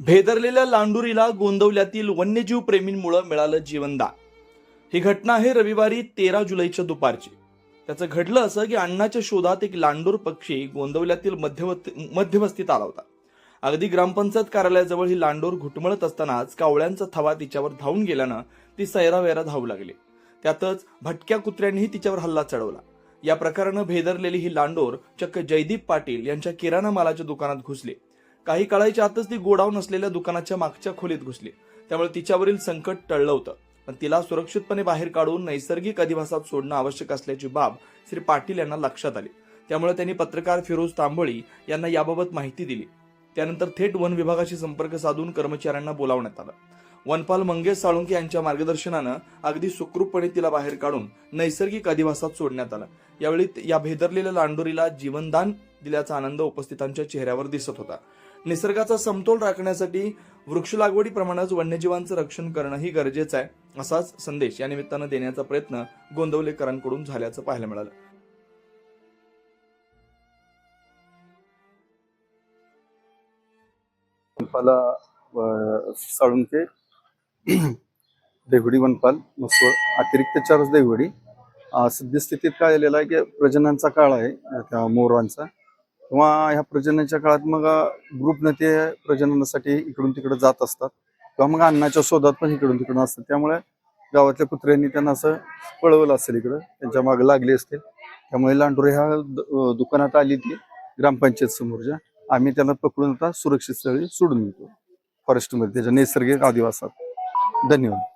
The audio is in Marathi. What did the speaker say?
भेदरलेल्या लांडुरीला गोंदवल्यातील वन्यजीव प्रेमींमुळे मिळालं जीवनदान. ही घटना आहे रविवारी तेरा जुलैच्या दुपारची. त्याचं घडलं असं की अण्णाच्या शोधात एक लांडूर पक्षी गोंदवल्यातील मध्यवस्तीत आला होता. अगदी ग्रामपंचायत कार्यालयाजवळ ही लांडोर घुटमळत असतानाच कावळ्यांचा थवा तिच्यावर धावून गेल्यानं ती सैरावैरा धावू लागली. त्यातच भटक्या कुत्र्यांनीही तिच्यावर हल्ला चढवला. या प्रकारानं भेदरलेली ही लांडोर चक्क जयदीप पाटील यांच्या किराणा मालाच्या दुकानात घुसली. काही काळाच्या आतच ती गोडाऊन असलेल्या दुकानाच्या मागच्या खोलीत घुसली. त्यामुळे तिच्यावरील संकट टळलं होतं. पण तिला सुरक्षितपणे बाहेर काढून नैसर्गिक अधिवासात सोडणं आवश्यक असल्याची बाब श्री पाटील यांना लक्षात आली. त्यामुळे त्यांनी पत्रकार फिरोज तांबोळी यांना याबाबत माहिती दिली. त्यानंतर थेट वन विभागाशी संपर्क साधून कर्मचाऱ्यांना बोलावण्यात आलं. वनपाल मंगेश साळुंके यांच्या मार्गदर्शनानं अगदी सुखरूपपणे तिला बाहेर काढून नैसर्गिक अधिवासात सोडण्यात आलं. यावेळी या भेदरलेल्या लांडोरीला जीवनदान दिल्याचा आनंद उपस्थितांच्या चेहऱ्यावर दिसत होता. निसर्गाचा समतोल राखण्यासाठी वृक्ष लागवडी प्रमाणात वन्यजीवांचं रक्षण करणंही गरजेचं आहे असाच संदेश या निमित्तानं देण्याचा प्रयत्न गोंदवलेकरांकडून झाल्याचं पाहायला मिळालं. वनपाला साळुंके देवडी वनपाल मस्त अतिरिक्त चार्ज देवडी सद्यस्थितीत काय झालेलं आहे की प्रजननाचा काळ आहे त्या मोरांचा किंवा ह्या प्रजननाच्या काळात मग ग्रुपने ते प्रजननासाठी इकडून तिकडे जात असतात. किंवा मग अन्नाच्या शोधात पण इकडून तिकडून असतात. त्यामुळे गावातल्या कुत्र्यांनी त्यांना असं पळवलं असेल इकडं. त्यांच्या मागे लागले असतील. त्यामुळे लांडोरे ह्या द- दुकानात आली ती ग्रामपंचायत समोरच्या आम्ही त्यांना पकडून आता सुरक्षित स्थळी सोडून देतो. फॉरेस्टमध्ये त्याच्या नैसर्गिक आदिवासात. धन्यवाद.